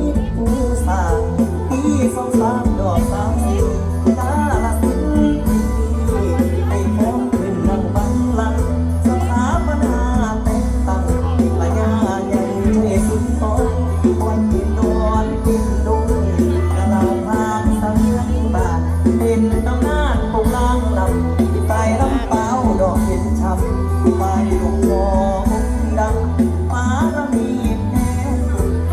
นิดกูสั่งที่สงส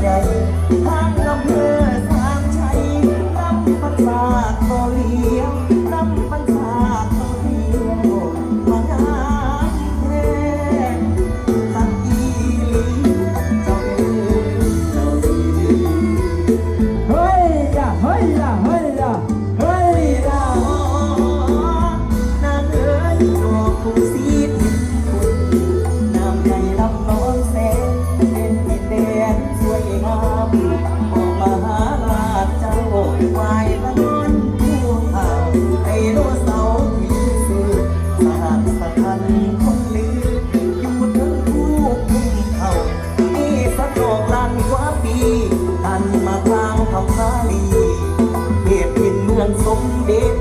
ใหญ่ทางลำพู มืองสมเด็จ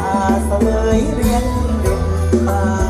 อาเสวยเรียงเด็ดมา